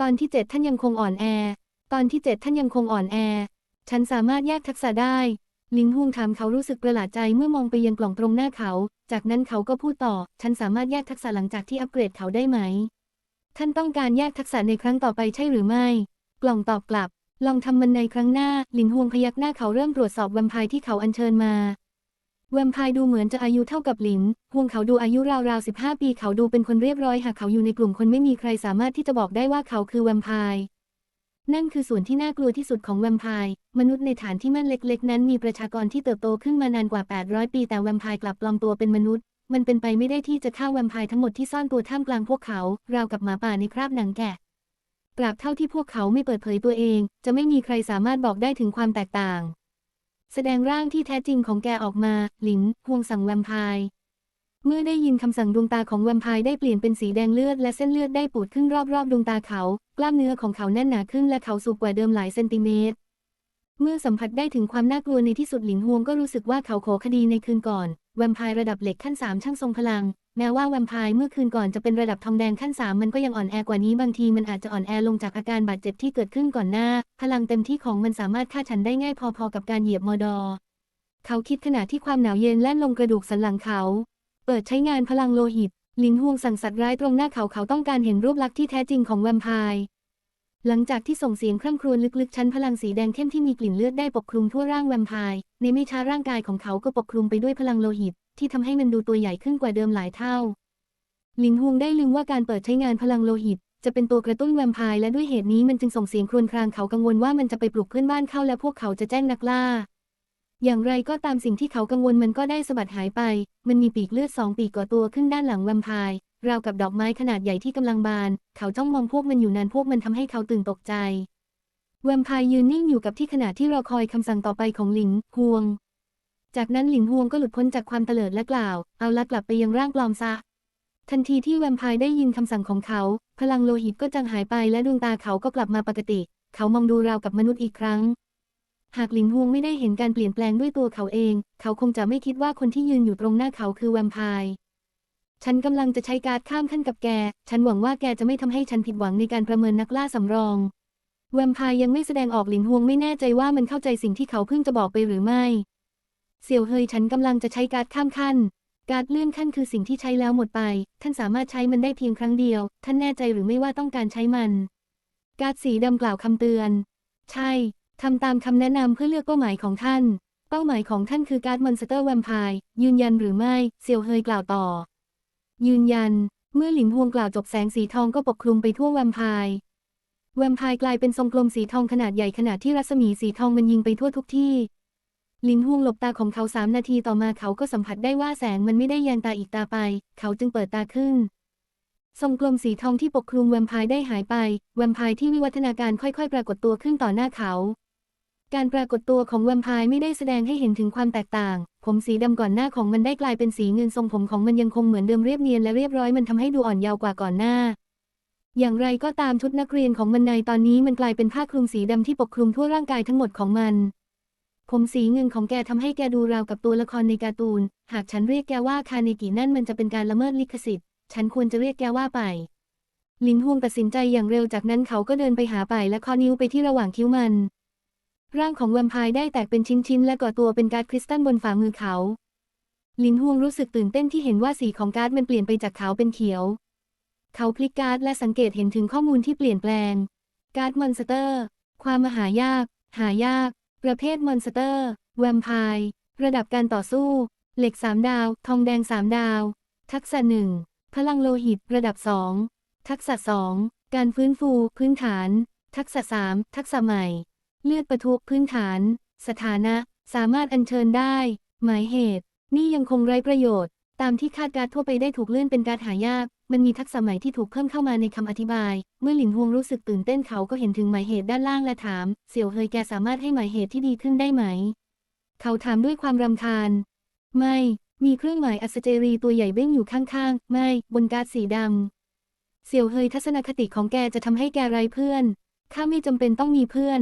ตอนที่เจ็ดท่านยังคงอ่อนแอ ตอนที่เจ็ดท่านยังคงอ่อนแอ ฉันสามารถแยกทักษะได้ ลินฮวงถามเขารู้สึกประหลาดใจเมื่อมองไปยังกล่องตรงหน้าเขา จากนั้นเขาก็พูดต่อ ฉันสามารถแยกทักษะหลังจากที่อัปเกรดเขาได้ไหม ท่านต้องการแยกทักษะในครั้งต่อไปใช่หรือไม่ กล่องตอบกลับ ลองทำมันในครั้งหน้า ลินฮวงพยักหน้าเขาเริ่มตรวจสอบแวมไพร์ที่เขาอัญเชิญมา แวมพร์ดูเหมือนจะอายุเท่ากับหลินฮวงเขาดูอายุราวๆ 15 ปีเขาดูเป็นคนเรียบร้อยหากเขาอยู่ในกลุ่มคนไม่มีใครสามารถที่จะบอกได้ว่าเขาคือแวมพร์นั่นคือส่วนที่น่ากลัวที่สุดของแวมไพร์มนุษย์ในฐานที่มั่นเล็กๆ นั้นมีประชากรที่เติบโตขึ้นมานานกว่า 800 ปี แต่แวมไพร์กลับปลอมตัวเป็นมนุษย์ มันเป็นไปไม่ได้ที่จะฆ่าแวมไพร์ทั้งหมดที่ซ่อนตัวท่ามกลางพวกเขา ราวกับหมาป่าในคราบหนังแกะตราบเท่าที่พวกเขาไม่เปิดเผยตัวเอง จะไม่มีใครสามารถบอกได้ถึงความแตกต่าง แสดงร่างที่แท้จริงของแกออกมา หลินฮวงสั่งแวมไพร์เมื่อได้ยินคำสั่งดวงตาของแวมไพร์ได้เปลี่ยนเป็นสีแดงเลือดและเส้นเลือดได้ปูดขึ้นรอบๆดวงตาเขา กล้ามเนื้อของเขาแน่นหนาขึ้นและเขาสูงกว่าเดิมหลายเซนติเมตร เมื่อสัมผัสได้ถึงความน่ากลัวในที่สุดหลินฮวงก็รู้สึกว่าเขาโขคดีในคืนก่อน แวมไพร์ระดับเหล็กขั้นสามช่างทรงพลัง แม้ว่าแวมไพร์เมื่อคืนก่อนจะเป็นระดับทองแดงขั้นสามมันก็ยังอ่อนแอกว่านี้บางทีมันอาจจะอ่อนแอลงจากอาการบาดเจ็บที่เกิดขึ้นก่อนหน้า พลังเต็มที่ของมันสามารถฆ่าฉันได้ง่ายพอๆกับการเหยียบมอดอ เขาคิดขณะที่ความหนาวเย็นแล่นลงกระดูกสันหลังเขา เปิดใช้งานพลังโลหิต ลินฮวงสั่งสัตว์ร้ายตรงหน้าเขาเขาต้องการเห็นรูปลักษณ์ที่แท้จริงของแวมไพร์ หลังจากที่ส่งเสียงคร่ำครวญลึกๆ ชั้นพลังสีแดงเข้มที่มีกลิ่นเลือดได้ปกคลุมทั่วร่างแวมไพร์ในไม่ช้าร่างกายของเขาก็ปกคลุมไปด้วยพลังโลหิต ที่ทำให้มันดูตัวใหญ่ขึ้นกว่าเดิมหลายเท่าลินฮวงได้ลืมว่าการเปิดใช้งานพลังโลหิต จะเป็นตัวกระตุ้นแวมไพร์และด้วยเหตุนี้มันจึงส่งเสียงครวญครางเขากังวลว่ามันจะไปปลุกเพื่อนบ้านเข้าและพวกเขาจะแจ้งนักล่า อย่างไรก็ตามสิ่งที่เขากังวลมันก็ได้สะบัดหายไป มันมีปีกเลือดสองปีกก่อตัวขึ้นด้านหลังแวมไพร์ ราวกับดอกไม้ขนาดใหญ่ที่กำลังบาน เขาจ้องมองพวกมันอยู่นานพวกมันทำให้เขาตื่นตกใจ แวมไพร์ยืนนิ่งอยู่กับที่ขณะที่รอคอยคำสั่งต่อไปของหลิงฮวง จากนั้นหลิงฮวงก็หลุดพ้นจากความเตลิดและกล่าว เอาละกลับไปยังร่างปลอมซะ ทันทีที่แวมไพร์ได้ยินคำสั่งของเขา พลังโลหิตก็จางหายไปและดวงตาเขาก็กลับมาปกติ เขามองดูราวกับมนุษย์อีกครั้ง หากหลิงฮวงไม่ได้เห็นการเปลี่ยนแปลงด้วยตัวเขาเอง เขาคงจะไม่คิดว่าคนที่ยืนอยู่ตรงหน้าเขาคือแวมไพร์ ฉันกำลังจะใช้การดข้ามขั้นกับแก ฉันหวังว่าแกจะไม่ทำให้ฉันผิดหวังในการประเมินนักล่าสำรอง แวมพร์ยังไม่แสดงออกหลินฮวงไม่แน่ใจว่ามันเข้าใจสิ่งที่เขาเพิ่งจะบอกไปหรือไม่ เสี่ยวเฮยฉันกำลังจะใช้การดข้ามขั้น การดเลื่อนขั้นคือสิ่งที่ใช้แล้วหมดไป ท่านสามารถใช้มันได้เพียงครั้งเดียว ท่านแน่ใจหรือไม่ว่าต้องการใช้มัน การ์ดสีดำกล่าวคำเตือน ใช่ ทำตามคำแนะนำเพื่อเลือกเป้าหมายของท่าน เป้าหมายของท่านคือการ์ดมอนสเตอร์แวมพร์ยืนยันหรือไม่ เสี่ยวเฮยกล่าวต่อ ยืนยัน เมื่อหลินฮวงกล่าวจบแสงสีทองก็ปกคลุมไปทั่วแวมไพร์แวมไพร์กลายเป็นทรงกลมสีทองขนาดใหญ่ขนาดที่รัศมีสีทองมันยิงไปทั่วทุกที่ หลินฮวงหลบตาของเขาสามนาทีต่อมาเขาก็สัมผัสได้ว่าแสงมันไม่ได้แยงตาอีกตาไป เขาจึงเปิดตาขึ้น ทรงกลมสีทองที่ปกคลุมแวมไพร์ได้หายไป แวมไพร์ที่วิวัฒนาการค่อยๆ ปรากฏตัวขึ้นต่อหน้าเขา การปรากฏตัวของแวมไพร์ไม่ได้แสดงให้เห็นถึงความแตกต่าง ผมสีดำก่อนหน้าของมันได้กลายเป็นสีเงินทรงผมของมันยังคงเหมือนเดิมเรียบเนียนและเรียบร้อยมันทำให้ดูอ่อนเยาว์กว่าก่อนหน้า อย่างไรก็ตามชุดนักเรียนของมันในตอนนี้มันกลายเป็นผ้าคลุมสีดำที่ปกคลุมทั่วร่างกายทั้งหมดของมัน ผมสีเงินของแกทำให้แกดูราวกับตัวละครในการ์ตูน หากฉันเรียกแกว่าคาเนกินั่นมันจะเป็นการละเมิดลิขสิทธิ์ ฉันควรจะเรียกแกว่าไป ลินฮวงตัดสินใจอย่างเร็วจากนั้นเขาก็เดินไปหาไปและข้อนิ้วไปที่ระหว่างคิ้วมัน ร่างของแวมไพร์ได้แตกเป็นชิ้นๆ และก่อตัวเป็นการ์ดคริสตัลบนฝ่ามือเขาลินฮวงรู้สึกตื่นเต้นที่เห็นว่าสีของการ์ดมันเปลี่ยนไปจากขาวเป็นเขียว เขาพลิกการ์ดและสังเกตเห็นถึงข้อมูลที่เปลี่ยนแปลง การ์ดมอนสเตอร์ ความมหายาก หายาก ประเภทมอนสเตอร์ แวมไพร์ ระดับการต่อสู้ เหล็ก 3 ดาว ทองแดง 3 ดาว ทักษะ 1 พลังโลหิต ระดับ 2 ทักษะ 2 การฟื้นฟู พื้นฐาน ทักษะ 3 ทักษะใหม่ เลือดประทุพื้นฐาน สถานะ สามารถอัญเชิญได้ หมายเหตุ นี่ยังคงไร้ประโยชน์ ตามที่คาดการณ์ทั่วไปได้ถูกเลื่อนเป็นการหายาก มันมีทักษะใหม่ที่ถูกเพิ่มเข้ามาในคำอธิบาย เมื่อหลินฮวงรู้สึกตื่นเต้นเขาก็เห็นถึงหมายเหตุด้านล่างและถาม เสี่ยวเฮยแกสามารถให้หมายเหตุที่ดีขึ้นได้ไหม เขาถามด้วยความรำคาญ ไม่ มีเครื่องหมายอัศเจรีตัวใหญ่เบ้งอยู่ข้างๆ ไม่ บนการ์ดสีดำเสี่ยวเฮยทัศนคติของแกจะทำให้แกไร้เพื่อนข้าไม่จำเป็นต้องมีเพื่อน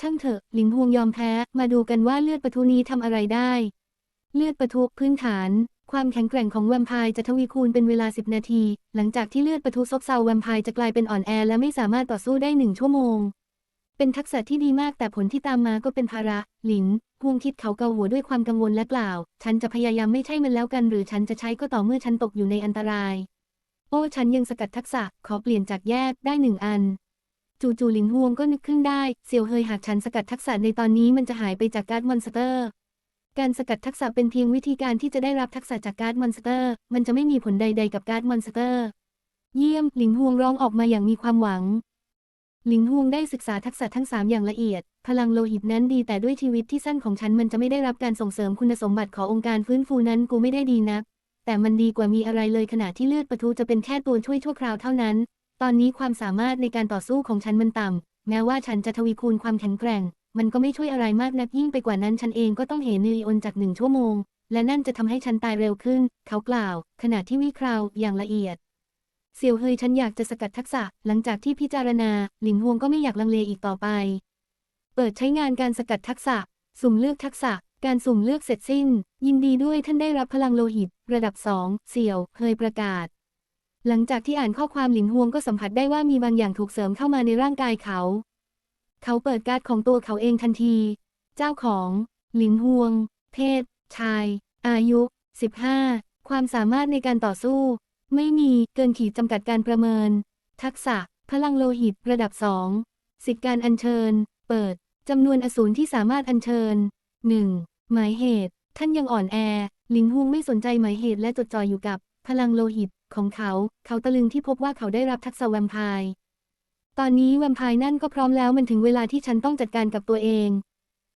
ช่างเถอะ หลินฮวงยอมแพ้ มาดูกันว่าเลือดปะทุนี้ทำอะไรได้ เลือดปะทุพื้นฐานคความแข็งแกร่งของแวมไพร์จะทวีคูณเป็นเวลา 10 นาที หลังจากที่เลือดปะทุซบเซาแวมไพร์จะกลายเป็นอ่อนแอและไม่สามารถต่อสู้ได้หนึ่งชั่วโมง เป็นทักษะที่ดีมากแต่ผลที่ตามมาก็เป็นภาระ หลินฮวงคิดเขาเกาหัวด้วยความกังวลและกล่าว ฉันจะพยายามไม่ใช่มันแล้วกัน หรือฉันจะใช้ก็ต่อเมื่อฉันตกอยู่ในอันตราย โอ้ฉันยังสกัดทักษะขอเปลี่ยนจากแยกได้หนึ่งอัน จู่ๆหลินฮวงก็นึกขึ้นได้เซียวเฮยหากฉันสกัดทักษะในตอนนี้มันจะหายไปจากการ์ดมอนสเตอร์ การสกัดทักษะเป็นเพียงวิธีการที่จะได้รับทักษะจากการ์ดมอนสเตอร์ มันจะไม่มีผลใดๆกับการ์ดมอนสเตอร์ เยี่ยม หลินฮวงร้องออกมาอย่างมีความหวัง หลินฮวงได้ศึกษาทักษะทั้งสามอย่างละเอียด พลังโลหิตนั้นดีแต่ด้วยชีวิตที่สั้นของฉันมันจะไม่ได้รับการส่งเสริมคุณสมบัติขององค์การฟื้นฟูนั้นกูไม่ได้ดีนักแต่มันดีกว่ามีอะไรเลยขณะที่เลือดปะทุจะเป็นแค่ตัวช่วยชั่วคราวเท่านั้น ตอนนี้ความสามารถในการต่อสู้ของฉันมันต่ำ แม้ว่าฉันจะทวีคูณความแข็งแกร่ง มันก็ไม่ช่วยอะไรมากนักยิ่งไปกว่านั้นฉันเองก็ต้องเหนื่อยอนจากหนึ่งชั่วโมง และนั่นจะทำให้ฉันตายเร็วขึ้น เขากล่าว ขณะที่วิเคราะห์อย่างละเอียด เสี่ยวเฮยฉันอยากจะสกัดทักษะ หลังจากที่พิจารณา หลินฮวงก็ไม่อยากลังเลอีกต่อไป เปิดใช้งานการสกัดทักษะ สุ่มเลือกทักษะ การสุ่มเลือกเสร็จสิ้น ยินดีด้วยท่านได้รับพลังโลหิต ระดับสองเสี่ยวเฮยประกาศ หลังจากที่อ่านข้อความหลินฮวงก็สัมผัสได้ว่ามีบางอย่างถูกเสริมเข้ามาในร่างกายเขา เขาเปิดการ์ดของตัวเขาเองทันที เจ้าของ หลินฮวง เพศ ชาย อายุ 15 ความสามารถในการต่อสู้ ไม่มีเกินขีดจำกัดการประเมิน ทักษะ พลังโลหิตระดับสองสิทธิการอัญเชิญ เปิดจำนวนอสูรที่สามารถอัญเชิญ 1. หมายเหตุ ท่านยังอ่อนแอ หลินฮวงไม่สนใจหมายเหตุและจดจ่ออยู่กับ พลังโลหิต ของเขา เขาตะลึงที่พบว่าเขาได้รับทักษะแวมไพร์ ตอนนี้แวมไพร์นั่นก็พร้อมแล้วมันถึงเวลาที่ฉันต้องจัดการกับตัวเอง